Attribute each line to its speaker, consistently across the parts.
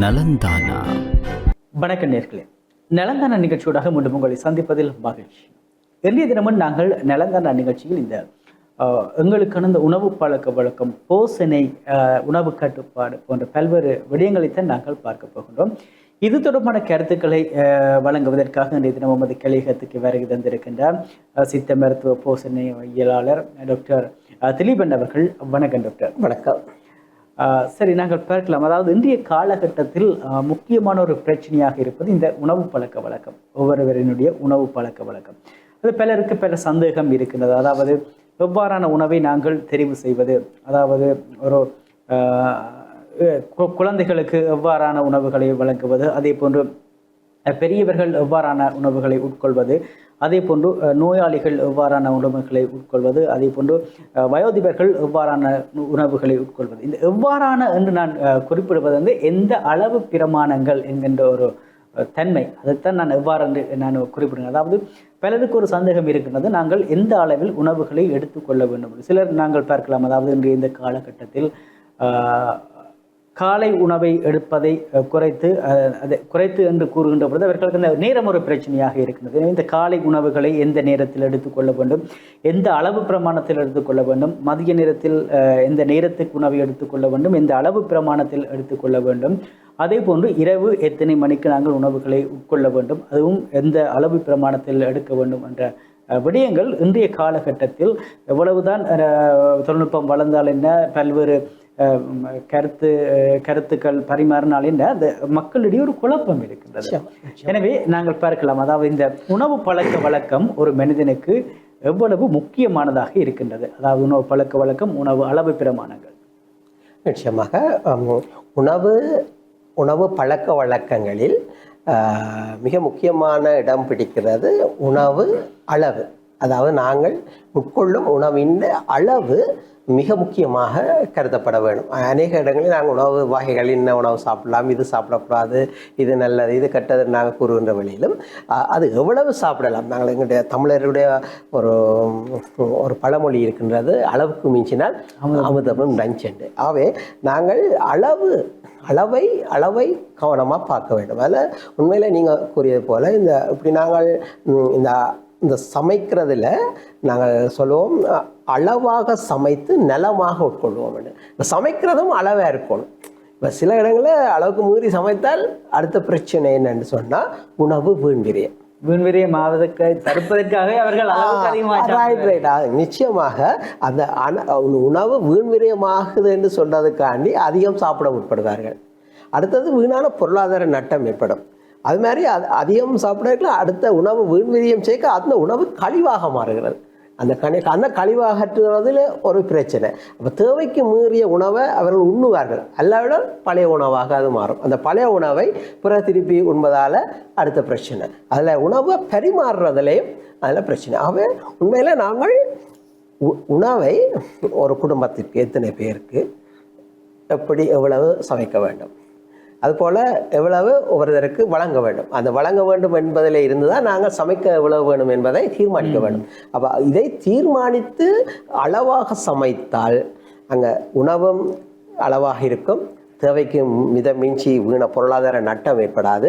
Speaker 1: நலந்தானா?
Speaker 2: வணக்கம் நேர்களே. நலந்தான நிகழ்ச்சியோடாக மீண்டும் உங்களை சந்திப்பதில் மகிழ்ச்சி. இன்றைய தினமும் நாங்கள் நலந்தான நிகழ்ச்சியில் இந்த எங்களுக்கான இந்த உணவு பழக்க வழக்கம் போசனை ஆஹ், உணவு கட்டுப்பாடு போன்ற பல்வேறு விடயங்களைத்தான் நாங்கள் பார்க்க போகின்றோம். இது தொடர்பான கருத்துக்களை வழங்குவதற்காக இன்றைய தினம் நமது கலிகத்துக்கு வருகை தந்திருக்கின்றார் ஆஹ், சித்த மருத்துவ போசனை இயலாளர் டாக்டர் திலீபன் அவர்கள். வணக்கம் டாக்டர்.
Speaker 3: வணக்கம்.
Speaker 2: சரி நாங்கள் பார்க்கலாம். அதாவது இன்றைய காலகட்டத்தில் முக்கியமான ஒரு பிரச்சனையாக இருப்பது இந்த உணவு பழக்க வழக்கம். ஒவ்வொருவரினுடைய உணவு பழக்க வழக்கம். அது பலருக்கு பல சந்தேகம் இருக்கின்றது. அதாவது எவ்வாறான உணவை நாங்கள் தெரிவு செய்வது? அதாவது ஒரு குழந்தைகளுக்கு எவ்வாறான உணவுகளை வழங்குவது? அதே போன்று பெரியவர்கள் எவ்வாறான உணவுகளை உட்கொள்வது? அதே போன்று நோயாளிகள் எவ்வாறான உணவுகளை உட்கொள்வது அதே போன்று வயோதிபர்கள் எவ்வாறான உணவுகளை உட்கொள்வது. இந்த எவ்வாறான என்று நான் குறிப்பிடுவது வந்து எந்த அளவு பிரமாணங்கள் என்கின்ற ஒரு தன்மை. அதைத்தான் நான் எவ்வாறு என்று நான் குறிப்பிடுகிறேன். அதாவது பலருக்கு ஒரு சந்தேகம் இருக்கின்றது நாங்கள் எந்த அளவில் உணவுகளை எடுத்துக்கொள்ள வேண்டும்? சிலர் நாங்கள் பார்க்கலாம். அதாவது இன்றைய இந்த காலகட்டத்தில் காலை உணவை எடுப்பதை குறைத்து அதை குறைத்து என்று கூறுகின்ற பொழுது அவர்களுக்கு இந்த நேரம் ஒரு பிரச்சனையாக இருக்கின்றது எனவே இந்த காலை உணவுகளை எந்த நேரத்தில் எடுத்துக்கொள்ள வேண்டும்? எந்த அளவு பிரமாணத்தில் எடுத்துக்கொள்ள வேண்டும்? மதிய நேரத்தில் எந்த நேரத்துக்கு உணவை எடுத்துக்கொள்ள வேண்டும்? எந்த அளவு பிரமாணத்தில் எடுத்துக்கொள்ள வேண்டும்? அதே போன்று இரவு எத்தனை மணிக்கு நாங்கள் உணவுகளை உட்கொள்ள வேண்டும்? அதுவும் எந்த அளவு பிரமாணத்தில் எடுக்க வேண்டும் என்ற விடயங்கள் இன்றைய காலகட்டத்தில் எவ்வளவுதான் தொழில்நுட்பம் வளர்ந்தால் என்ன? பல்வேறு கருத்து கருத்துக்கள் பரிமாறினால் அந்த மக்களிடையே ஒரு குழப்பம் இருக்கின்றது. எனவே நாங்கள் பார்க்கலாம். அதாவது இந்த உணவு பழக்க வழக்கம் ஒரு மனிதனுக்கு எவ்வளவு முக்கியமானதாக இருக்கின்றது. அதாவது உணவு பழக்க வழக்கம் உணவு அளவு பிரமாணங்கள்.
Speaker 3: நிச்சயமாக உணவு உணவு பழக்க வழக்கங்களில் ஆஹ், மிக முக்கியமான இடம் பிடிக்கிறது உணவு அளவு. அதாவது நாங்கள் உட்கொள்ளும் உணவின் அளவு மிக முக்கியமாக கருதப்பட வேண்டும். அநேக இடங்களில் நாங்கள் உணவு வகைகள் என்ன உணவு சாப்பிடலாம் இது சாப்பிடக்கூடாது இது நல்லது இது கெட்டது நாங்கள் கூறுகின்ற வழியிலும் அது எவ்வளவு சாப்பிடலாம்? நாங்கள் எங்களுடைய தமிழருடைய ஒரு ஒரு பழமொழி இருக்கின்றது அளவுக்கு மிஞ்சினால் அமுதமும். நஞ்செண்டு. ஆகவே நாங்கள் அளவு அளவை அளவை கவனமாக பார்க்க வேண்டும். அதில் உண்மையில் நீங்கள் கூறியது போல் இந்த இப்படி நாங்கள் இந்த இந்த சமைக்கிறதுல நாங்கள் சொல்லுவோம் அளவாக சமைத்து நலமாக உட்கொள்வோம் இந்த சமைக்கிறதும் அளவாக இருக்கணும். இப்போ சில இடங்களில் அளவுக்கு மீறி சமைத்தால் அடுத்த பிரச்சனை என்னன்னு சொன்னால் உணவு வீண்விரியம்.
Speaker 2: வீண்விரியம் ஆவதற்கு தடுப்பதற்காகவே அவர்கள் அதிகமாக
Speaker 3: நிச்சயமாக அந்த அன உணவு வீண்விரயமாகுது என்று சொல்றதுக்காண்டி அதிகம் சாப்பிட முற்படுவார்கள். அடுத்தது வீணான பொருளாதார நட்டம் ஏற்படும். அது மாதிரி அது அதிகம் சாப்பிடல அடுத்த உணவு வீண்வீரியம் சேர்க்க அந்த உணவு கழிவாக மாறுகிறது. அந்த கனி அந்த கழிவாகற்றுவதில் ஒரு பிரச்சனை. அப்போ தேவைக்கு மீறிய உணவை அவர்கள் உண்ணுவார்கள். அல்லாவிட பழைய உணவாக அது மாறும். அந்த பழைய உணவை பிற திருப்பி உண்பதால் அடுத்த பிரச்சனை. அதில் உணவை பரிமாறுறதுலேயும் அதில் பிரச்சனை. ஆகவே உண்மையில் நாங்கள் உ- உணவை ஒரு குடும்பத்திற்கு எத்தனை பேருக்கு எப்படி எவ்வளவு சமைக்க வேண்டும்? அதுபோல் எவ்வளவு ஒவ்வொருத்தருக்கு வழங்க வேண்டும். அந்த வழங்க வேண்டும் என்பதில் இருந்து தான் நாங்கள் சமைக்க எவ்வளவு வேணும் என்பதை தீர்மானிக்க வேண்டும். அப்போ இதை தீர்மானித்து அளவாக சமைத்தால் அங்கே உணவும் அளவாக இருக்கும். தேவைக்கு மித மிஞ்சி வீண பொருளாதார நட்டம் ஏற்படாது.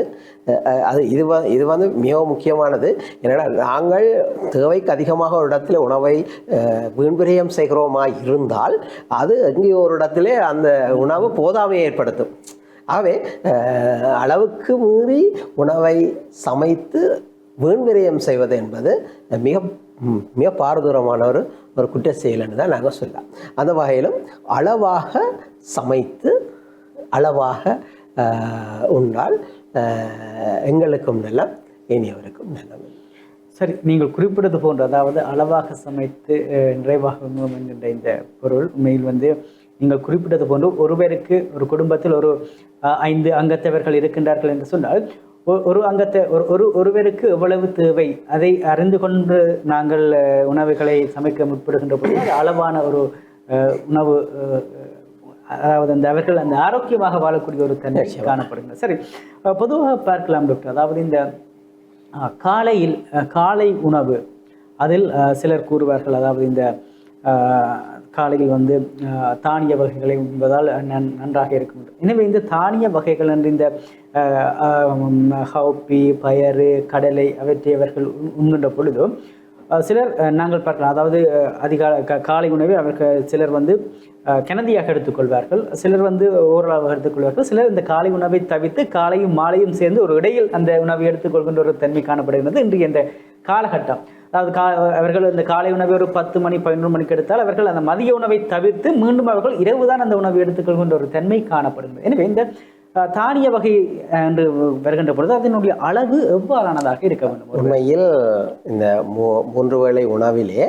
Speaker 3: அது இது வ இது வந்து மிக முக்கியமானது. ஏன்னா நாங்கள் தேவைக்கு அதிகமாக ஒரு இடத்துல உணவை அஹ், வீண்விரயம் செய்கிறோமா இருந்தால் அது எங்கேயோ ஒரு இடத்துல அந்த உணவு போதாமையை ஏற்படுத்தும். ஆகவே அளவுக்கு மீறி உணவை சமைத்து வீண்விரயம் செய்வது என்பது மிக மிக பாரதூரமான ஒரு ஒரு குற்ற செயல்னு தான் நாங்கள் சொல்லலாம். அந்த வகையிலும் அளவாக சமைத்து அளவாக உண்டால் எங்களுக்கும் நலம் இனியவருக்கும் நலம்
Speaker 2: சரி நீங்கள் குறிப்பிட்டது போன்ற அதாவது அளவாக சமைத்து நிறைவாக உண்ணும் என்கின்ற இந்த பொருள் உண்மையில் வந்து நீங்கள் குறிப்பிட்டது போன்று ஒருவருக்கு ஒரு குடும்பத்தில் ஒரு ஐந்து அங்கத்தவர்கள் இருக்கின்றார்கள் என்று சொன்னால் ஒரு அங்கத்தை ஒரு ஒரு ஒருவருக்கு எவ்வளவு தேவை? அதை அறிந்து கொண்டு நாங்கள் உணவுகளை சமைக்க முற்படுகின்ற பொழுது அது அளவான ஒரு உணவு அதாவது அந்த அவர்கள் அந்த ஆரோக்கியமாக வாழக்கூடிய ஒரு தன்மை காணப்படுகிறது. சரி பொதுவாக பார்க்கலாம் டாக்டர். அதாவது இந்த காலையில் காலை உணவு அதில் சிலர் கூறுவார்கள். அதாவது இந்த காலையில் வந்து தானிய வகைகளை உண்பதால் நன் நன்றாக இருக்கும். எனவே இந்த தானிய வகைகள் என்று இந்த ஹவுப்பி பயறு கடலை அவற்றை அவர்கள் உண்- உண்கின்ற பொழுது சிலர் நாங்கள் பார்க்கலாம். அதாவது அதிகால க- காலை உணவை அவர்கள் சிலர் வந்து கிணந்தியாக கிணதியாக எடுத்துக்கொள்வார்கள் சிலர் வந்து ஓரளவாக எடுத்துக்கொள்வார்கள் சிலர் இந்த காலை உணவை தவிர்த்து காலையும் மாலையும் சேர்ந்து ஒரு இடையில் அந்த உணவை எடுத்துக்கொள்கின்ற ஒரு தன்மை காணப்படுகிறது இன்றைய இந்த காலகட்டம். அதாவது கா அவர்கள் இந்த காலை உணவை ஒரு பத்து மணி பதினொரு மணிக்கு எடுத்தால் அவர்கள் அந்த மதிய உணவை தவிர்த்து மீண்டும் அவர்கள் இரவு தான் அந்த உணவை எடுத்துக்கொள்கின்ற ஒரு தன்மை காணப்படுகிறது. எனவே இந்த தானிய வகை என்று வருகின்ற பொழுது அதனுடைய அளவு எவ்வாறானதாக இருக்க வேண்டும்?
Speaker 3: உண்மையில் இந்த மூ மூன்று வேளை உணவிலே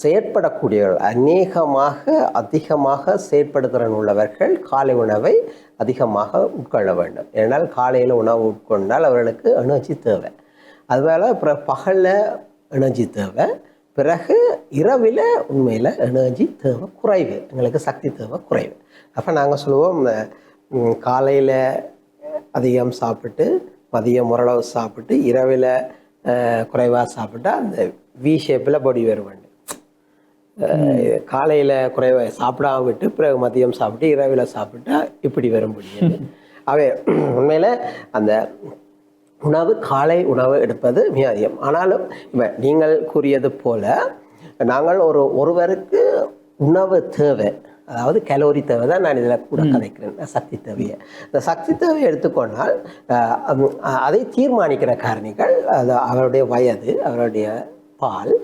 Speaker 3: செயற்படக்கூடியவர்கள் அநேகமாக அதிகமாக செயற்படுத்திறன் உள்ளவர்கள் காலை உணவை அதிகமாக உட்கொள்ள வேண்டும். ஏனால் காலையில் உணவு உட்கொண்டால் அவர்களுக்கு எனர்ஜி தேவை. அதுபோல் அப்புறம் பகலில் எனர்ஜி தேவை பிறகு இரவில் உண்மையில் எனர்ஜி தேவை குறைவு எங்களுக்கு சக்தி தேவை குறைவு. அப்போ நாங்கள் சொல்லுவோம் காலையில் அதிகம் சாப்பிட்டு மதியம் ஓரளவு சாப்பிட்டு இரவில் குறைவாக சாப்பிட்டா அந்த வி ஷேப்பில் பொடி வர வேண்டும் காலையில் குறைவாக சாப்பிடாம விட்டு பிறகு மதியம் சாப்பிட்டு இரவில் சாப்பிட்டா இப்படி வர முடியாது அவை உண்மையில் அந்த உணவு காலை உணவு எடுப்பது மிக அதிகம். ஆனாலும் இப்போ நீங்கள் கூறியது போல நாங்கள் ஒரு ஒருவருக்கு உணவு தேவை. அதாவது கலோரி தேவை தான் நான் இதில் கூட கதைக்கிறேன். சக்தி தேவையை. இந்த சக்தி தேவையை எடுத்துக்கொண்டால் அதை தீர்மானிக்கிற காரணிகள் அது அவருடைய வயது அவருடைய பால்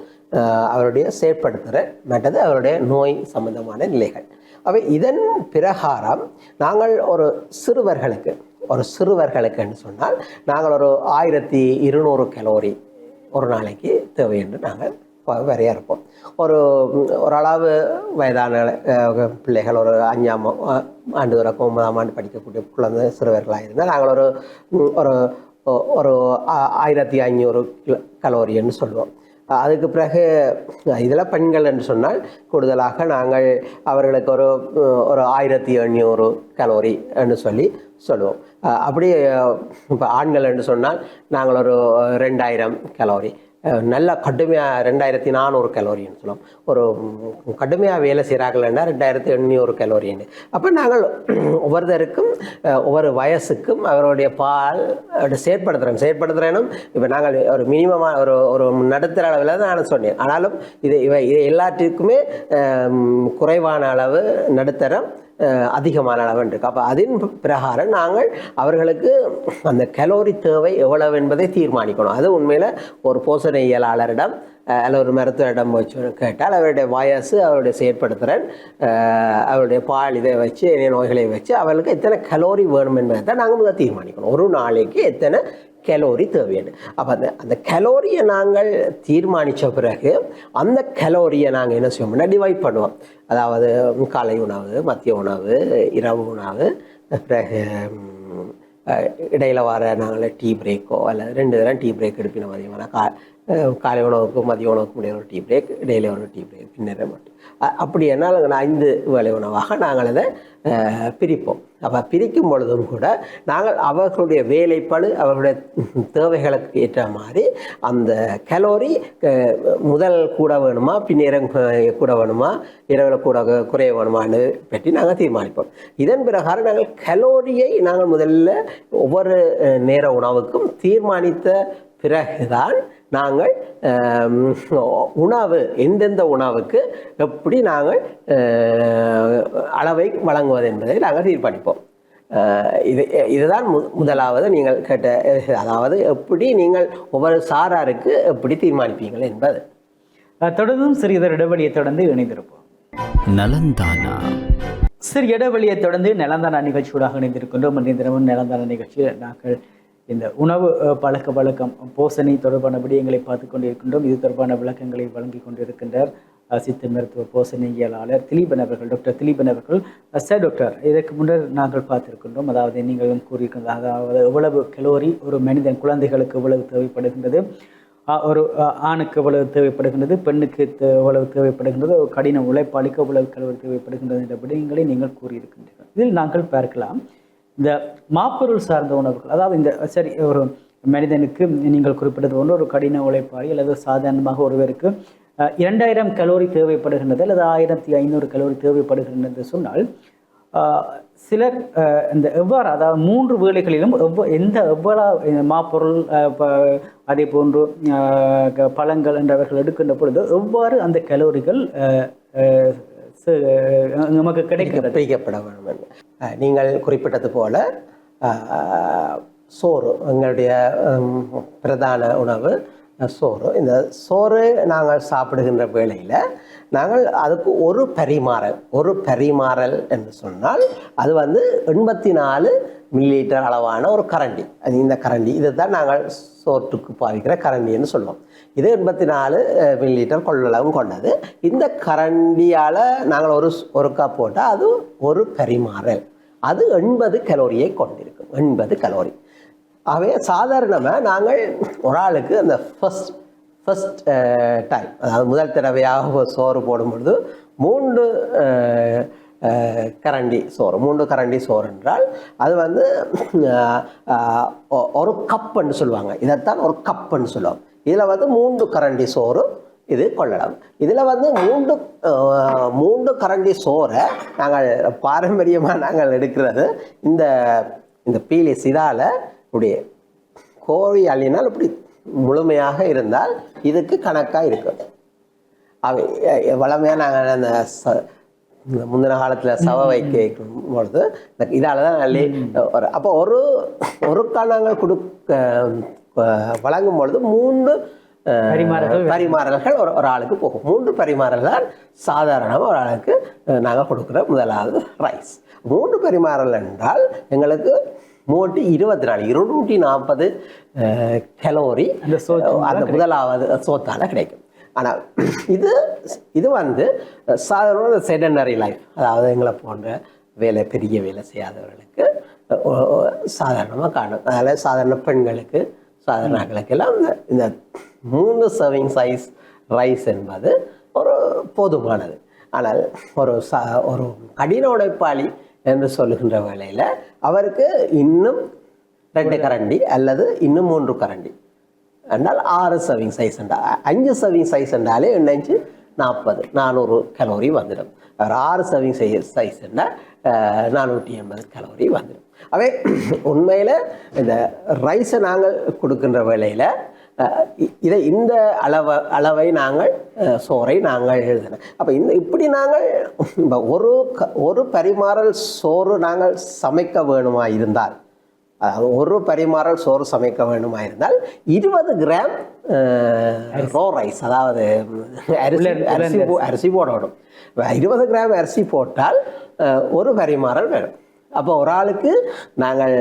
Speaker 3: அவருடைய செயற்படுத்துகிற மற்றது அவருடைய நோய் சம்பந்தமான நிலைகள். அவை இதன் பிரகாரம் நாங்கள் ஒரு சிறுவர்களுக்கு ஒரு சிறுவர்களுக்குன்னு சொன்னால் நாங்கள் ஒரு ஆயிரத்தி இருநூறு கலோரி ஒரு நாளைக்கு தேவை என்று நாங்கள் வரையா இருப்போம். ஒரு ஓரளவு வயதான பிள்ளைகள் ஒரு அஞ்சாம் ஆண்டு வரைக்கும் ஒன்பதாம் ஆண்டு படிக்கக்கூடிய குழந்தை சிறுவர்களாக இருந்தால் நாங்கள் ஒரு ஒரு ஒரு ஆயிரத்தி ஐநூறு கிலோ கலோரின்னு சொல்லுவோம் அதுக்கு பிறகு இதில் பெண்கள் என்று சொன்னால் கூடுதலாக நாங்கள் அவர்களுக்கு ஒரு ஒரு ஆயிரத்தி எண்ணூறு கலோரி என்று சொல்லி சொல்லுவோம். அப்படி இப்போ ஆண்கள் என்று சொன்னால் நாங்கள் ஒரு ரெண்டாயிரம் கலோரி. நல்ல கடுமையாக ரெண்டாயிரத்தி நானூறு கலோரின்னு சொல்லுவோம். ஒரு கடுமையாக வேலை செய்கிறார்கள்னா ரெண்டாயிரத்தி எண்ணூறு கலோரின்னு அப்போ நாங்கள் ஒவ்வொருத்தருக்கும் ஒவ்வொரு வயசுக்கும் அவருடைய பால் அவருடைய செயற்படுத்துகிறோம் செயற்படுத்துகிறேனும் இப்போ நாங்கள் ஒரு மினிமமாக ஒரு ஒரு நடுத்தர அளவில் தான் நான் சொன்னேன். ஆனாலும் இது இவை இது எல்லாத்துக்குமே குறைவான அளவு நடுத்தரம் அதிகமான அளவு இருக்குது அப்போ அதன் பிரகாரம் நாங்கள் அவர்களுக்கு அந்த கலோரி தேவை எவ்வளவு என்பதை தீர்மானிக்கணும். அது உண்மையில் ஒரு போஷணியலாளரிடம் அஹ், அல்ல ஒரு மருத்துவரிடம் வச்சு கேட்டால் அவருடைய வயசு அவருடைய செயற்படுத்துகிறன் அவருடைய பால் இதை வச்சு நோய்களை வச்சு அவர்களுக்கு எத்தனை கலோரி வேணும் என்பதை தான் நாங்கள் முதல் தீர்மானிக்கணும். ஒரு நாளைக்கு எத்தனை கலோரி தேவையான அப்போ அந்த அந்த கலோரியை நாங்கள் தீர்மானித்த பிறகு அந்த கலோரியை நாங்கள் என்ன செய்வோம்னா டிவைட் பண்ணுவோம். அதாவது காலை உணவு மதிய உணவு இரவு உணவு பிறகு இடையில் வர நாங்கள் டீ பிரேக்கோ அல்லது ரெண்டு தரம் டீ பிரேக் எடுப்பின மதியமான கா காலை உணவுக்கும் மதிய உணவுக்கும் இடையில ஒரு டீ பிரேக் டெய்லி ஒரு டீ பிரேக் பின்னரே மட்டும். அப்படி என்னால் ஐந்து வேலை உணவாக நாங்கள் அதை பிரிப்போம். அப்போ பிரிக்கும் பொழுதும் கூட நாங்கள் அவர்களுடைய வேலைப்பாடு அவர்களுடைய தேவைகளுக்கு ஏற்ற மாதிரி அந்த கலோரி முதல் கூட வேணுமா பின்னிரம் கூட வேணுமா இரவில் கூட குறைய வேணுமான்னு பற்றி நாங்கள் தீர்மானிப்போம். இதன் பிரகாரம் நாங்கள் கலோரியை நாங்கள் முதல்ல ஒவ்வொரு நேர உணவுக்கும் தீர்மானித்த பிறகுதான் நாங்கள் உணவு எந்தெந்த உணவுக்கு எப்படி நாங்கள் அளவை வழங்குவது என்பதை நாங்கள் தீர்மானிப்போம் இது இதுதான் மு- முதலாவது நீங்கள் கேட்ட அதாவது எப்படி நீங்கள் ஒவ்வொரு சாராருக்கு எப்படி தீர்மானிப்பீங்கள் என்பது.
Speaker 2: தொடர்ந்தும் சிறிதர் இடைவெளியை தொடர்ந்து இணைந்திருப்போம்.
Speaker 1: நலந்தானா.
Speaker 2: சரி இடைவெளியை தொடர்ந்து நிலந்தான நிகழ்ச்சியோடாக இணைந்திருக்கின்றோம். இன்றைய தினமும் நிலந்தான நிகழ்ச்சியில் நாங்கள் இந்த உணவு பழக்க வழக்கம் போசணி தொடர்பான விடயங்களை பார்த்து கொண்டிருக்கின்றோம். இது தொடர்பான விளக்கங்களை வழங்கி கொண்டிருக்கின்றார் சித்த மருத்துவ போசணியியலாளர் திலீபன் அவர்கள் டாக்டர் திலீபன் அவர்கள். சார் டாக்டர் இதற்கு முன்னர் நாங்கள் பார்த்திருக்கின்றோம். அதாவது நீங்களும் கூறியிருக்கின்ற அதாவது எவ்வளவு கலோரி ஒரு மனிதன் குழந்தைகளுக்கு எவ்வளவு தேவைப்படுகின்றது ஒரு ஆணுக்கு எவ்வளவு தேவைப்படுகின்றது பெண்ணுக்கு எவ்வளவு தேவைப்படுகின்றது ஒரு கடின உழைப்பாளிக்கு எவ்வளவு கலோரி தேவைப்படுகின்றது என்ற விடயங்களை நீங்கள் கூறியிருக்கின்றீர்கள். இதில் நாங்கள் பார்க்கலாம். இந்த மாப்பொருள் சார்ந்த உணவுகள் அதாவது இந்த சரி ஒரு மனிதனுக்கு நீங்கள் குறிப்பிட்டது ஒன்று ஒரு கடின உழைப்பாளி அல்லது சாதாரணமாக ஒருவருக்கு இரண்டாயிரம் கலோரி தேவைப்படுகின்றது அல்லது ஆயிரத்தி ஐநூறு கலோரி தேவைப்படுகின்றது என்று சொன்னால் சிலர் இந்த எவ்வாறு அதாவது மூன்று வேலைகளிலும் எவ்வ எந்த எவ்வளவு மாப்பொருள் அதே போன்று க- பழங்கள் என்றவர்கள் எடுக்கின்ற பொழுது எவ்வாறு அந்த கலோரிகள் நமக்கு கிடைக்க
Speaker 3: பிரிக்கப்பட வேண்டும். நீங்கள் குறிப்பிட்டது போல சோறு எங்களுடைய பிரதான உணவு சோறு. இந்த சோறு நாங்கள் சாப்பிடுகின்ற வேளையில் நாங்கள் அதுக்கு ஒரு பரிமாறல் ஒரு பரிமாறல் என்று சொன்னால் அது வந்து எண்பத்தி நாலு மில்லிலிட்டர் அளவான ஒரு கரண்டி. அது இந்த கரண்டி. இதை தான் நாங்கள் சோற்றுக்கு பாவிக்கிற கரண்டின்னு சொல்லுவோம். இது எண்பத்தி நாலு மில்லிலிட்டர் கொள்ளளவு கொண்டது. இந்த கரண்டியால் நாங்கள் ஒரு ஒரு கப் போட்டால் அது ஒரு பரிமாறல். அது எண்பது கலோரியை கொண்டிருக்கும். எண்பது கலோரி ஆகவே சாதாரணமாக நாங்கள் ஒரு ஆளுக்கு அந்த ஃபர்ஸ்ட் ஃபஸ்ட் டைம் அதாவது முதல் தடவையாக ஒரு சோறு போடும் பொழுது மூன்று கரண்டி சோறு மூன்று கரண்டி சோறு என்றால் அது வந்து ஒரு கப்புன்னு சொல்லுவாங்க. இதைத்தான் ஒரு கப்புன்னு சொல்லுவோம். இதில் வந்து மூன்று கரண்டி சோறு இது கொள்ளலாம் இதில் வந்து மூன்று மூன்று கரண்டி சோறை நாங்கள் பாரம்பரியமாக நாங்கள் எடுக்கிறது. இந்த இந்த பீலி சிதால இப்படி கோழி அள்ளினால் இப்படி முழுமையாக இருந்தால் இதுக்கு கணக்காக இருக்கும் அவை வளமையாக நாங்கள் அந்த ச இந்த முந்தின காலத்தில் சவ வைக்க வைக்கும் பொழுது இதால் தான் அள்ளி ஒரு அப்போ ஒரு ஒரு நாங்கள் கொடுக்க வழங்கும் பொழுது மூன்று
Speaker 2: பரிமாறல்கள்
Speaker 3: ஒரு ஒரு ஆளுக்கு போகும். மூன்று பரிமாறல் தான் சாதாரணமாக ஒரு ஆளுக்கு நாங்கள் கொடுக்குற முதலாவது ரைஸ் மூன்று பரிமாறல் என்றால் எங்களுக்கு மூட்டி இருபத்தி நாலு இருநூற்றி நாற்பது கலோரி
Speaker 2: அந்த
Speaker 3: முதலாவது சோத்தால கிடைக்கும். ஆனால் இது இது வந்து சாதாரண செடனரி லைஃப் அதாவது எங்களை போன்ற வேலை பெரிய வேலை செய்யாதவர்களுக்கு சாதாரணமாக காணும். அதனால் சாதாரண பெண்களுக்கு சாதாரண ஆட்களுக்கெல்லாம் இந்த மூணு சர்விங் சைஸ் ரைஸ் என்பது ஒரு போதுமானது. ஆனால் ஒரு ச ஒரு கடின உழைப்பாளி என்று சொல்லுகின்ற வேளையில் அவருக்கு இன்னும் ரெண்டு கரண்டி அல்லது இன்னும் மூன்று கரண்டி. என்றால் ஆறு சர்விங் சைஸ் என்றால் அஞ்சு சர்விங் சைஸ் என்றாலே எண்ணஞ்சு நாற்பது நானூறு கலோரி வந்துடும் ஆறு சர்விங் சைஸ் சைஸ் என்றால் நானூற்றி எண்பது கலோரி வந்துடும் அவை உண்மையில் இந்த ரைஸை நாங்கள் கொடுக்கின்ற இ- இதை இந்த அளவை அளவை நாங்கள் சோறை நாங்கள் எழுதினோம் அப்போ இந்த இப்படி நாங்கள் இப்ப ஒரு ஒரு பரிமாறல் சோறு நாங்கள் சமைக்க வேணுமா இருந்தால் அதாவது ஒரு பரிமாறல் சோறு சமைக்க வேண்டுமா இருந்தால் இருபது கிராம் ரோ ரைஸ் அதாவது அரிசி அரிசி அரிசி போடணும். இருபது கிராம் அரிசி போட்டால் ஒரு பரிமாறல் வேணும். அப்போ ஒரு ஆளுக்கு நாங்கள்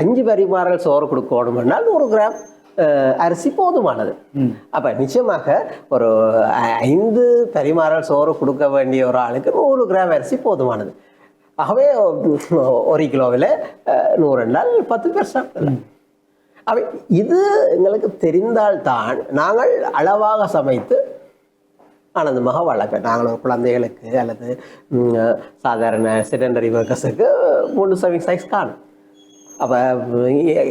Speaker 3: அஞ்சு பரிமாறல் சோறு கொடுக்கணும்னால் நூறு கிராம் அரிசி போதுமானது. அப்போ நிச்சயமாக ஒரு ஐந்து பரிமாறல் சோறு கொடுக்க வேண்டிய ஒரு ஆளுக்கு நூறு கிராம் அரிசி போதுமானது. ஆகவே ஒரு கிலோவில் நூறு நாள் பத்து பேர் சாப்பிடலாம் அவை இது எங்களுக்கு தெரிந்தால்தான் நாங்கள் அளவாக சமைத்து ஆனந்தமாக வளர்க்க. நாங்கள் ஒரு குழந்தைகளுக்கு அல்லது சாதாரண செடண்டரி ஒர்க்கர்ஸுக்கு மூணு சர்விங் சைஸ் காணும். அப்போ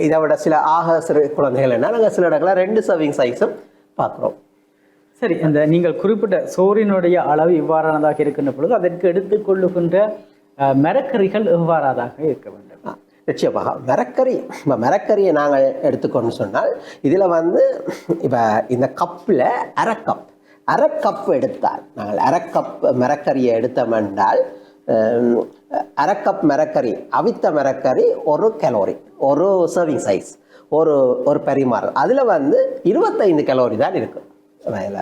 Speaker 3: இதை விட சில ஆக சிறு குழந்தைகள் என்ன நாங்கள் சில இடங்களில் ரெண்டு சர்விங் சைஸும் பார்க்குறோம்.
Speaker 2: சரி அந்த நீங்கள் குறிப்பிட்ட சோறினுடைய அளவு இவ்வாறானதாக இருக்கின்ற பொழுது அதற்கு எடுத்துக்கொள்ளுகின்ற மரக்கறிகள் எவ்வாறாதாக இருக்க வேண்டும்?
Speaker 3: நிச்சயமாக. மரக்கறி இப்போ மரக்கறியை நாங்கள் எடுத்துக்கொண்டு சொன்னால் இதில் வந்து இப்போ இந்த கப்பில் அரை கப் அரை கப் எடுத்தால் நாங்கள் அரை கப் மரக்கறியை எடுத்தோம் என்றால் அரை கப் மரக்கறி அவித்த மரக்கறி ஒரு கலோரி ஒரு சர்விங் சைஸ் ஒரு ஒரு பரிமாறல். அதில் வந்து இருபத்தைந்து கலோரி தான் இருக்கும். இதில்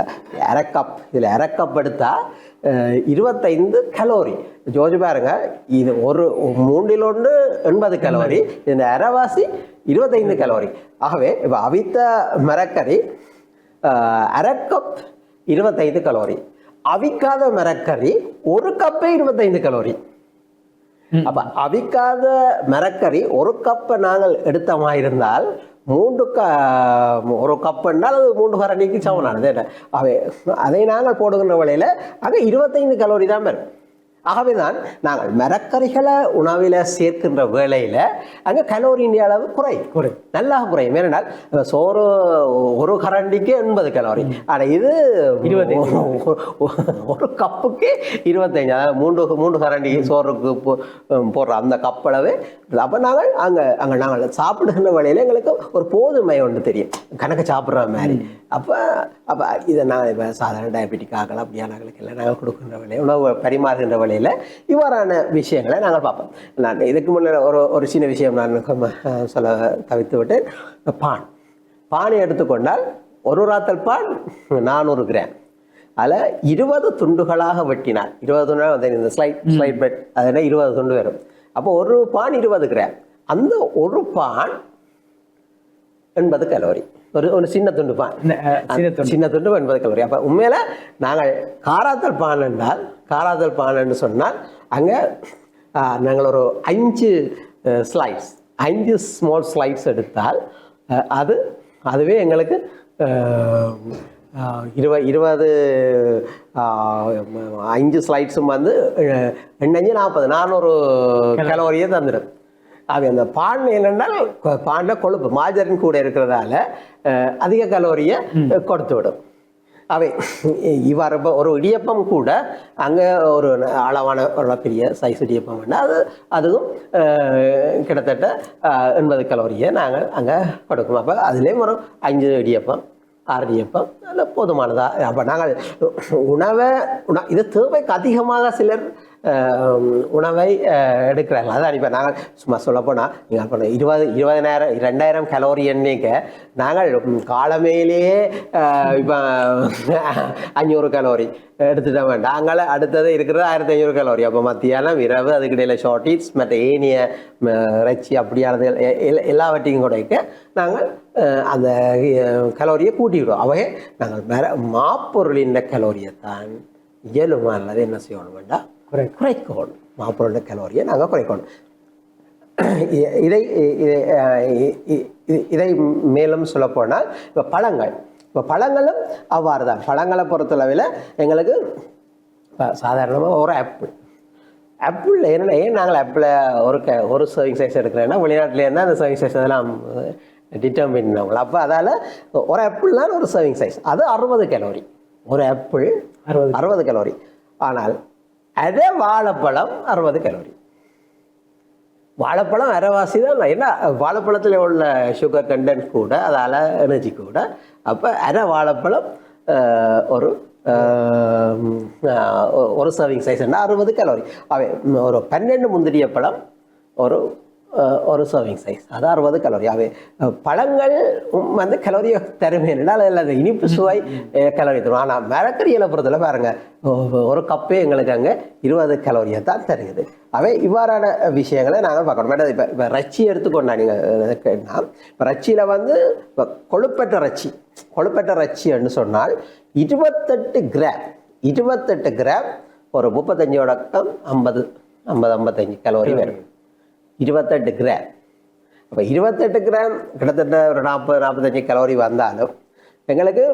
Speaker 3: அரை கப் இதில் அரைக்கப் எடுத்தால் இருபத்தைந்து கலோரி ஜோதி பாருங்க இது ஒரு மூன்றில் ஒன்று எண்பது கலோரி இந்த அரைவாசி இருபத்தைந்து கலோரி ஆகவே இப்போ அவித்த மரக்கறி அரைக்கப் அரை கப் இருபத்தைந்து கலோரி. அவிக்காத மரக்கறி ஒரு கப்பே இருபத்தைந்து கலோரி. அப்ப அவிக்காத மரக்கறி ஒரு கப்பை நாங்கள் எடுத்தமா இருந்தால் மூன்று க ஒரு கப் என்றால் அது மூன்று கரண்டிக்கு சமனானது அவை அதை நாங்கள் போடுகின்ற வேளையில் அங்கே இருபத்தைந்து கலோரி தான் வரும். ஆகவேதான் நாங்கள் மரக்கறிகளை உணவில் சேர்க்கின்ற வேளையில் அங்கே கலோரியின் அளவு குறை.
Speaker 2: குறை.
Speaker 3: நல்லா குறையும் ஏனென்றால் சோறு ஒரு கரண்டிக்கு எண்பது கலோரி ஆனால் இது
Speaker 2: இருபத்தைந்து.
Speaker 3: ஒரு கப்புக்கு இருபத்தஞ்சு அதாவது மூன்று மூன்று கரண்டி சோறுக்கு போடுற அந்த கப்பளவு அப்போ நாங்கள் அங்கே அங்கே நாங்கள் சாப்பிடுகின்ற வேளையில் எங்களுக்கு ஒரு போதுமை ஒன்று தெரியும். கணக்கு சாப்பிட்ற மாதிரி. அப்போ அப்போ இதை நான் இப்போ சாதாரண டயபெட்டிக் ஆகலாம் அப்படியானவர்களுக்கு எல்லாம் நாங்கள் கொடுக்கின்ற வேலையை உணவு பரிமாறுகின்ற வேலையில் இவ்வாறான விஷயங்களை நாங்கள் பார்ப்போம். நான் இதுக்கு முன்னே ஒரு ஒரு சின்ன விஷயம் நான் சொல்ல தவிர்த்து விட்டு பான். பானை எடுத்துக்கொண்டால் ஒரு ராத்தல் பான் நானூறு கிராம். அதில் இருபது துண்டுகளாக வெட்டினார். இருபது துண்டு வந்து இந்த ஸ்லைட் ஸ்லைட் பெட் அதில் இருபது துண்டு வரும். அப்போ ஒரு பான் இருபது கிராம். அந்த ஒரு பான் எண்பது கலோரி ஒரு ஒரு சின்ன துண்டு பான்.
Speaker 2: சின்ன துண்டு.
Speaker 3: எண்பது கலோரி. அப்போ உண்மையில நாங்கள் காராத்தல் பான் என்றால் காராத்தல் பான் என்று சொன்னால் அங்கே நாங்கள் ஒரு அஞ்சு ஸ்லைட்ஸ் அஞ்சு ஸ்மால் ஸ்லைட்ஸ் எடுத்தால் அது அதுவே எங்களுக்கு இருபது இருபது அஞ்சு ஸ்லைட்ஸும் வந்து எண்ணஞ்சு நாற்பது நானூறு கலோரியை தந்துடும். அது அந்த பான் என்னென்னால் கொ- பான்ல கொழுப்பு மாஜரின் கூட இருக்கிறதால அதிக கலோரியை கொடுத்து விடும் அவை இவ்வாறு ஒரு இடியப்பம் கூட அங்கே ஒரு அளவான ஒரு பெரிய சைஸ் இடியப்பம் வேண்டாம் அது அதுவும் கிட்டத்தட்ட எண்பது கலோரியை நாங்கள் அங்கே கொடுக்கணும். அப்போ அதுலேயும் ஒரு அஞ்சு இடியப்பம் ஆறு இடியப்பம் அதில் போதுமானதா. அப்போ நாங்கள் உணவை உண இது தேவைக்கு அதிகமாக சிலர் உணவை எடுக்கிறாங்க. அதான் இப்போ நாங்கள் சும்மா சொல்ல போனால் நீங்கள் இருபது இருபதனாயிரம் ரெண்டாயிரம் கலோரி எண்ணிக்க நாங்கள் காலமையிலேயே இப்போ அஞ்சூறு கலோரி எடுத்துட்டோம். நாங்கள் அடுத்தது இருக்கிறது ஆயிரத்தி ஐநூறு கலோரி அப்போ மத்தியானம் இரவு அதுக்கிடையில் ஷார்டீஸ் மற்ற ஏனிய இறைச்சி அப்படியானது எல்லாவற்றையும் கூடக்க நாங்கள் அந்த கலோரியை கூட்டிவிடுவோம். அவையே நாங்கள் வேற மாப்பொருளின் கலோரியை தான் இயலுமா அல்லது என்ன செய்யணும் வேண்டாம் குறைக்கணும் மாப்பொருளின் கலோரியை நாங்கள் குறைக்கணும் இதை இதை மேலும் சொல்லப்போனால் இப்போ பழங்கள். இப்போ பழங்களும் அவ்வாறு தான் பழங்களை பொறுத்தளவில் எங்களுக்கு சாதாரணமாக ஒரு ஆப்பிள் ஆப்பிள் என்ன ஏன் நாங்கள் ஆப்பிளை ஒரு க ஒரு சர்விங் சைஸ் எடுக்கிறேன்னா வெளிநாட்டிலேருந்து அந்த சர்விங் சைஸ் அதெல்லாம் டிட்டர்மின் பண்ணவங்கள அப்போ அதால் ஒரு ஆப்பிள் தான் ஒரு சர்விங் சைஸ் அது அறுபது கலோரி ஒரு ஆப்பிள்
Speaker 2: அறுபது.
Speaker 3: அறுபது கலோரி ஆனால் அதே வாழைப்பழம் அறுபது கலோரி வாழைப்பழம் அரைவாசி தான் என்ன வாழைப்பழத்தில் உள்ள சுகர் கண்டென்ட் கூட அதால் எனர்ஜி கூட. அப்போ அரை வாழைப்பழம் ஒரு ஒரு சர்விங் சைஸ்னா அறுபது கலோரி அவை ஒரு பன்னெண்டு முந்திரிய பழம் ஒரு ஒரு சர்விங் சைஸ் அது அறுபது கலோரி அவை அஹ், பழங்கள் வந்து கலோரியை தருமே என்றால் அதில் அந்த இனிப்பு சுவை கலோரி தரும். ஆனால் மரக்கறிகளை பொறுத்தல பாருங்க. ஒரு கப்பே எங்களுக்கு அங்கே இருபது கலோரியை தான் தருகுது அவை இவ்வாறான விஷயங்களை நாங்கள் பார்க்கணும். மேடம் இப்போ இப்போ ரச்சி எடுத்துக்கொண்டா நீங்கள் கேட்டால் இப்போ ரச்சியில் வந்து இப்போ கொழுப்பற்ற ரச்சி கொழுப்பற்ற ரச்சின்னு சொன்னால் இருபத்தெட்டு கிராம் இருபத்தெட்டு கிராம் ஒரு முப்பத்தஞ்சு தொடக்கம் ஐம்பது ஐம்பது ஐம்பத்தஞ்சு கலோரி வரும். இருபத்தெட்டு கிராம் அப்போ இருபத்தெட்டு கிராம் கிட்டத்தட்ட ஒரு நாற்பது நாற்பத்தஞ்சு கலோரி வந்தாலும் எங்களுக்கு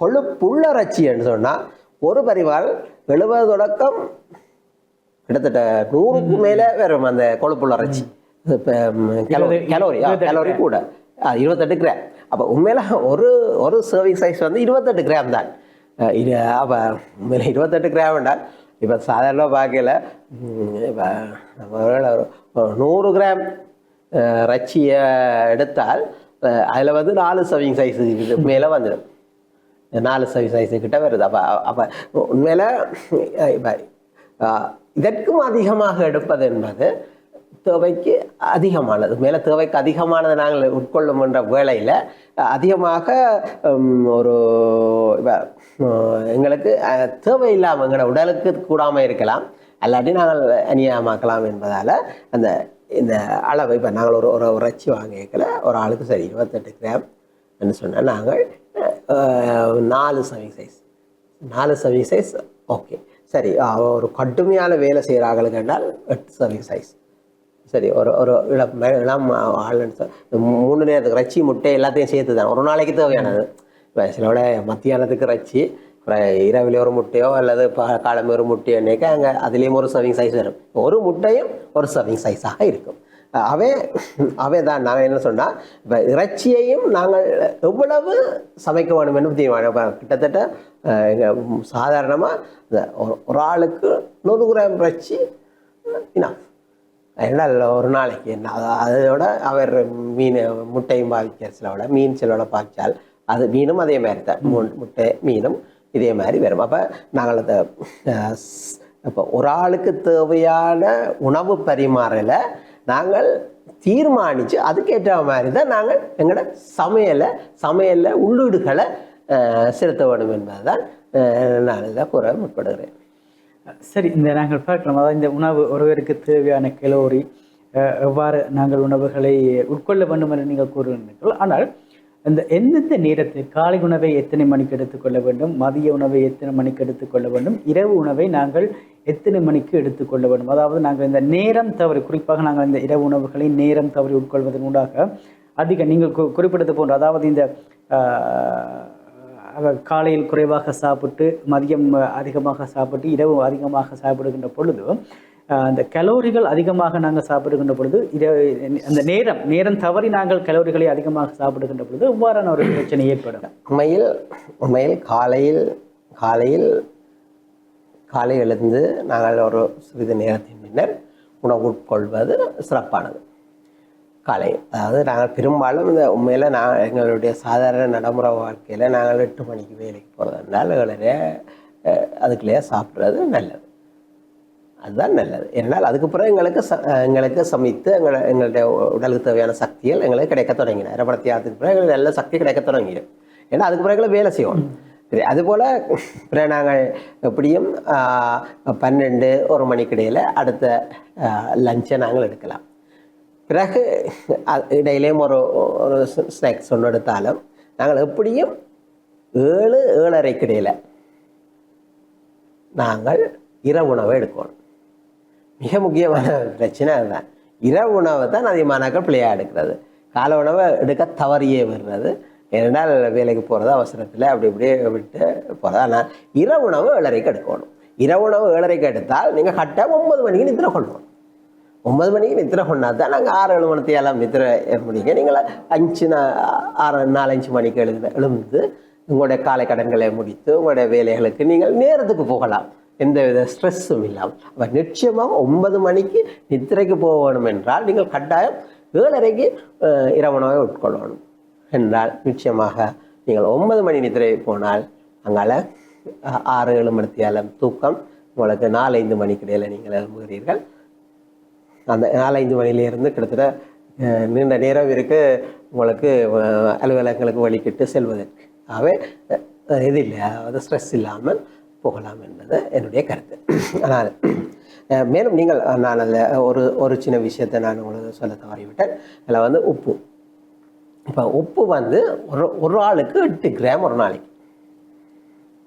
Speaker 3: கொழுப்புள்ள ரச்சின்னு சொன்னால் ஒரு பரிவால் எழுபது தொடக்கம் கிட்டத்தட்ட நூறுக்கு மேலே வரும் அந்த கொழுப்புள்ள இறைச்சி இப்போ கலோரி கலோரி கலோரி கூட. இருபத்தெட்டு கிராம் அப்போ உண்மையில ஒரு ஒரு சர்விங் சைஸ் வந்து இருபத்தெட்டு கிராம் தான். இது அப்போ உண்மையில இருபத்தெட்டு கிராம் என்றால் இப்போ சாதாரண பார்க்கல. இப்போ ஒருவேளை நூறு கிராம் ரச்சியை எடுத்தால் அதில் வந்து நாலு சவிங் சைஸு மேலே வந்துடும் நாலு சைஸ் சைஸு கிட்ட வருது. அப்போ அப்போ உண்மையில் இப்போ இதற்கும் அதிகமாக எடுப்பது என்பது தேவைக்கு அதிகமானது. மேலே தேவைக்கு அதிகமானதை நாங்கள் உட்கொள்ளும் என்ற வேளையில் அதிகமாக ஒரு எங்களுக்கு தேவை தேவையில்லாமல் எங்களோட உடலுக்கு கூடாமல் இருக்கலாம். அல்லாட்டி நாங்கள் அநியாயமாக்கலாம் என்பதால் அந்த இந்த அளவு இப்போ நாங்கள் ஒரு ஒரு இறைச்சி வாங்கிக்கல ஒரு ஆளுக்கு சரி இருபத்தெட்டு கிராம் என்று சொன்னால் நாங்கள் நாலு சவிங் சைஸ். நாலு சவிங் சைஸ் ஓகே. சரி ஒரு கடுமையான வேலை செய்கிற ஆளுக்கு என்றால் எட்டு சவிங் சைஸ். சரி ஒரு ஒரு இளம் இளம் ஆளுன்னு மூணு நேரத்துக்கு ரச்சி முட்டை எல்லாத்தையும் சேர்த்து தான் ஒரு நாளைக்கு தேவையானது. இப்போ சிலோட மத்தியானத்துக்கு ரச்சி இரவில் ஒரு முட்டையோ அல்லது ப- காலமே ஒரு முட்டையோன்னைக்கா அங்கே அதுலேயும் ஒரு சர்விங் சைஸ் வரும். ஒரு முட்டையும் ஒரு சர்விங் சைஸாக இருக்கும். அவே அவே தான். நாங்கள் என்ன சொன்னால் இப்போ இறைச்சியையும் நாங்கள் எவ்வளவு சமைக்க வேணும் என்று தீர்மானம் கிட்டத்தட்ட எங்கள் சாதாரணமாக இந்த ஒரு- ஒரு ஆளுக்கு நூறு கிராம் இறைச்சி இனாஃப் என்ன ஒரு நாளைக்கு என்ன அது- அதோட அவர் மீன் முட்டையும் பாவிக்கிற விட மீன் சிலோட பாய்ச்சால் அது மீனும் அதே மாதிரி தான். முட்டை மீனும் இதே மாதிரி வரும். அப்போ நாங்கள் அந்த இப்போ ஒரு ஆளுக்கு தேவையான உணவு பரிமாறலை நாங்கள் தீர்மானித்து அதுக்கேற்ற மாதிரி தான் நாங்கள் எங்களோட சமையலை சமையலில் உள்ளீடுகளை செலுத்த வேண்டும் என்பதுதான் நான் இதை கூற முற்படுகிறேன்.
Speaker 2: சரி இந்த நாங்கள் பார்க்கலாம். அதாவது இந்த உணவு ஒருவருக்கு தேவையான கலோரி எவ்வாறு நாங்கள் உணவுகளை உட்கொள்ள வேண்டும் என்று நீங்கள் கூறுகிறீர்கள் ஆனால் இந்த எந்தெந்த நேரத்தில் காலை உணவை எத்தனை மணிக்கு எடுத்துக்கொள்ள வேண்டும் மதிய உணவை எத்தனை மணிக்கு எடுத்துக்கொள்ள வேண்டும் இரவு உணவை நாங்கள் எத்தனை மணிக்கு எடுத்துக்கொள்ள வேண்டும்? அதாவது நாங்கள் இந்த நேரம் தவறி குறிப்பாக நாங்கள் இந்த இரவு உணவுகளை நேரம் தவறி உட்கொள்வதன் ஊடாக அதிக நீங்கள் கு- குறிப்பிட்டது போன்ற அதாவது இந்த காலையில் குறைவாக சாப்பிட்டு மதியம் அதிகமாக சாப்பிட்டு இரவு அதிகமாக சாப்பிடுகின்ற பொழுது அந்த கலோரிகள் அதிகமாக நாங்கள் சாப்பிடுகின்ற பொழுது இதை அந்த நேரம் நேரம் தவறி நாங்கள் கலோரிகளை அதிகமாக சாப்பிடுகின்ற பொழுது இவ்வாறான ஒரு பிரச்சனை ஏற்படும்.
Speaker 3: உண்மையில் உண்மையில் காலையில் காலையில் காலை எழுந்து நாங்கள் ஒரு சிறிது நேரத்தின் பின்னர் உணவு உட்கொள்வது சிறப்பானது. காலை. அதாவது நாங்கள் பெரும்பாலும் இந்த உண்மையில் நான் எங்களுடைய சாதாரண நடைமுறை வாழ்க்கையில் நாங்கள் எட்டு மணிக்கு வேலைக்கு போகிறதுனால எங்களுடைய அதுக்குள்ளேயே சாப்பிட்றது நல்லது. அதுதான் நல்லது. ஏன்னால் அதுக்கு பிறகு எங்களுக்கு ச எங்களுக்கு சமைத்து எங்களை எங்களுடைய உடலுக்கு தேவையான சக்திகள் எங்களுக்கு கிடைக்க தொடங்கின. இரபடத்தியாரத்துக்கு பிறகு எங்களுக்கு நல்ல சக்தி கிடைக்க தொடங்கிடும் ஏன்னா அதுக்கு பிறகு வேலை செய்வோம். சரி அதுபோல் பிறகு நாங்கள் எப்படியும் பன்னெண்டு ஒரு மணிக்கு இடையில் அடுத்த லஞ்சை நாங்கள் எடுக்கலாம். பிறகு இடையிலேயும் ஒரு ஒரு ஸ்நாக்ஸ் ஒன்று எடுத்தாலும் நாங்கள் எப்படியும் ஏழு ஏழரைக்கு இடையில் நாங்கள் இரவு உணவை எடுக்கணும். மிக முக்கியமான பிரச்சனை அதுதான். இரவு உணவை தான் அதிகமானாக்கள் பிள்ளையாக எடுக்கிறது. காலை உணவை எடுக்க தவறியே வர்றது ஏனென்றால் வேலைக்கு போகிறது அவசரத்தில் அப்படி இப்படியே விட்டு போகிறது ஆனால் இரவு உணவு ஏழரைக்கு எடுக்கணும். இரவு உணவு ஏழரைக்கு எடுத்தால் நீங்கள் கரெக்டாக ஒன்பது மணிக்கு நித்திர கொள்ளணும் ஒன்பது மணிக்கு நித்திர கொண்டா தான் நாங்கள் ஆறு ஏழு மணி எல்லாம் நித்திர முடியுங்க. நீங்கள் அஞ்சு ஆறு நாலஞ்சு மணிக்கு எழுந்து எழுந்து உங்களுடைய காலை கடன்களை முடித்து உங்களுடைய வேலைகளுக்கு நீங்கள் நேரத்துக்கு போகலாம். எந்த வித ஸ்ட்ரெஸ்ஸும் இல்லாமல் அப்போ நிச்சயமாக ஒன்பது மணிக்கு நித்திரைக்கு போக வேணும் என்றால் நீங்கள் கட்டாயம் ஏழரைக்கு அஹ், இரவு உணவை உட்கொள்ளணும். என்றால் நிச்சயமாக நீங்கள் ஒன்பது மணி நித்திரை போனால் அங்கால ஆறு ஏழு மணித்தியாலம் தூக்கம். உங்களுக்கு நாலஞ்சு மணிக்கு இடையில் நீங்கள் எழும்புகிறீர்கள் அந்த நாலஞ்சு மணிலேருந்து கிட்டத்தட்ட நீண்ட நேரம் இருக்கு உங்களுக்கு அலுவலகங்களுக்கு வழிகிட்டு செல்வதற்கு. ஆகவே இது இல்லை அதாவது ஸ்ட்ரெஸ் இல்லாமல் போகலாம் என்பது என்னுடைய கருத்து. ஆனால் மேலும் நீங்கள் நான் அதில் ஒரு ஒரு சின்ன விஷயத்தை நான் உங்களுக்கு சொல்ல தவறிவிட்டேன். அதில் வந்து உப்பு. இப்போ உப்பு வந்து ஒரு ஒரு ஆளுக்கு எட்டு கிராம் ஒரு நாளைக்கு.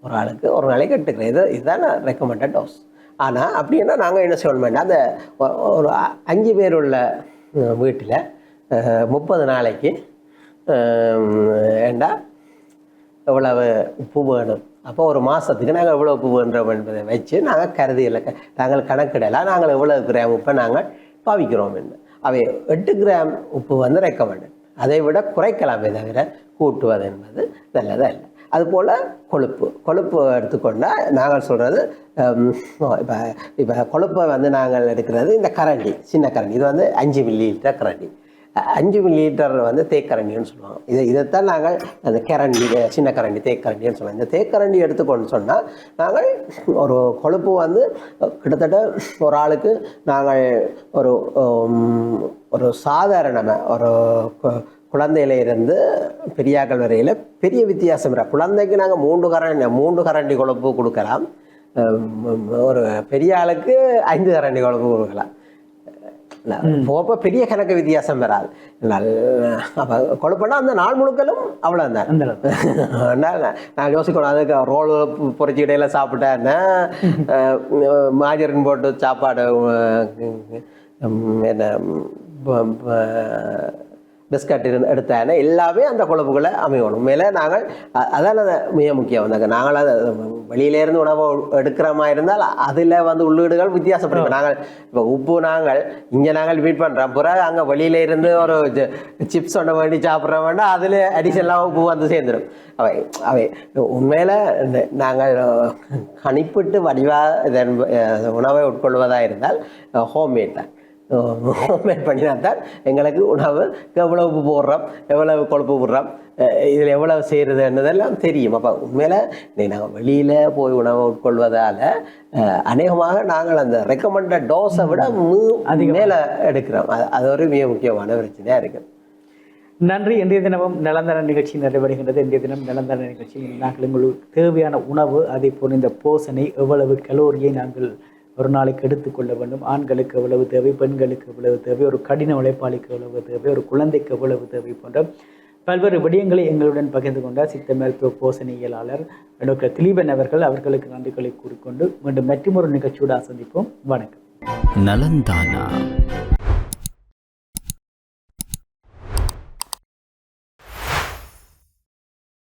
Speaker 3: ஒரு ஆளுக்கு ஒரு நாளைக்கு எட்டு கிராம். இது இதுதான் ரெக்கமெண்டட் டோஸ் ஆனால் அப்படின்னா நாங்கள் என்ன செய்யணும் வேண்டாம் அந்த ஒரு அஞ்சு பேர் உள்ள வீட்டில் முப்பது நாளைக்கு ஏண்டா எவ்வளவு உப்பு வேணும். அப்போ ஒரு மாதத்துக்கு நாங்கள் எவ்வளோ உப்பு வேண்டோம் என்பதை வச்சு நாங்கள் கருதியில் நாங்கள் கணக்கிடலாம் நாங்கள் எவ்வளோ கிராம் உப்பை நாங்கள் பாவிக்கிறோம் என்று. அவை எட்டு கிராம் உப்பு வந்து ரெக்கமெண்டட் அதை விட குறைக்கலாமே தவிர கூட்டுவது என்பது நல்லதல்ல. அதுபோல் கொழுப்பு. கொழுப்பு எடுத்துக்கொண்டால் நாங்கள் சொல்கிறது இப்போ இப்போ கொழுப்பை வந்து நாங்கள் எடுக்கிறது இந்த கரண்டி சின்ன கரண்டி. இது வந்து அஞ்சு மில்லி லிட்டர் கரண்டி அஞ்சு மில்லி லிட்டர் வந்து தேக்கரண்டின்னு சொல்லுவாங்க. இதை இதைத்தான் நாங்கள் அந்த கரண்டி சின்ன கரண்டி தேக்கரண்டின்னு சொல்லுவோம். இந்த தேக்கரண்டி எடுத்துக்கொண்டு சொன்னால் நாங்கள் ஒரு கொழுப்பு வந்து கிட்டத்தட்ட ஒரு ஆளுக்கு நாங்கள் ஒரு ஒரு சாதாரணமாக ஒரு கு- குழந்தையில இருந்து பெரியாக்கள் வரையில் பெரிய வித்தியாசம் இல்லை. குழந்தைக்கு நாங்கள் மூன்று கரண்டி மூன்று கரண்டி கொழுப்பு கொடுக்கலாம். ஒரு பெரிய ஆளுக்கு ஐந்து கரண்டி கொழுப்பு கொடுக்கலாம். போக பெரிய கணக்கு வித்தியாசம் வராது. நல்ல அப்போ கொழுப்புனா அந்த நாள் முழுக்கலும் அவ்வளோதான்
Speaker 2: அந்த அளவு
Speaker 3: அதனால நான் யோசிக்கணும் அதுக்கு ரோல் பொறிச்சு இடையில சாப்பிட்டேன்னா மாஜரின் போட்டு சாப்பாடு என்ன பிஸ்கட் இருந்து எடுத்தான எல்லாமே அந்த கொழுப்புகளை அமையணும். மேலே நாங்கள் அ- அதால அது மிக முக்கியம். அந்த நாங்கள் அதை வெளியில இருந்து உணவு எடுக்கிற மாதிரி இருந்தால் அதில் வந்து உள்ளீடுகள் வித்தியாசப்படும். நாங்கள் இப்போ உப்பு நாங்கள் இங்கே நாங்கள் வீட் பண்ணுறோம். பிறகு அங்கே வெளியில இருந்து ஒரு சிப்ஸ் ஒன்று வேண்டி சாப்பிட்ற வேண்டாம் அதில் அடிஷனலாக உப்பு வந்து சேர்ந்துடும் அவை அவை உண்மையில் இந்த நாங்கள் கணிப்பிட்டு வடிவாக இதன் உணவை உட்கொள்வதாக இருந்தால் ஹோம்மேட் தான். ஹோம்மேட் பண்ணினா தான். எங்களுக்கு உணவு எவ்வளவு உப்பு போடுறோம் எவ்வளவு கொழுப்பு போடுறோம் இதில் எவ்வளவு செய்கிறதுன்றதெல்லாம் தெரியும். அப்போ உண்மையில் நாங்கள் வெளியில் போய் உணவை உட்கொள்வதால் அநேகமாக நாங்கள் அந்த ரெக்கமெண்டட் டோஸை விட அதிக மேலே எடுக்கிறோம். அது ஒரு மிக முக்கியமான பிரச்சனையாக இருக்குது
Speaker 2: நன்றி. இன்றைய தினமும் நலந்தன நிகழ்ச்சி நிறைவடைகின்றது. இன்றைய தினம் நலந்தன நிகழ்ச்சியில் நாங்கள் உங்களுக்கு தேவையான உணவு அதே போல் இந்த போசனை எவ்வளவு கலோரியை நாங்கள் ஒரு நாளைக்கு எடுத்துக்கொள்ள வேண்டும். ஆண்களுக்கு எவ்வளவு தேவை பெண்களுக்கு எவ்வளவு தேவை ஒரு கடின உழைப்பாளிக்கு எவ்வளவு தேவை ஒரு குழந்தைக்கு எவ்வளவு தேவை போன்ற பல்வேறு விடயங்களை எங்களுடன் பகிர்ந்து கொண்டார். சித்த மருத்துவ போசனையியலாளர் டாக்டர் திலீபன் அவர்கள் அவர்களுக்கு நன்றிகளை கூறிக்கொண்டு மீண்டும் மற்றொரு நிகழ்ச்சியோடு சந்திப்போம் வணக்கம்.
Speaker 1: நலந்தானா.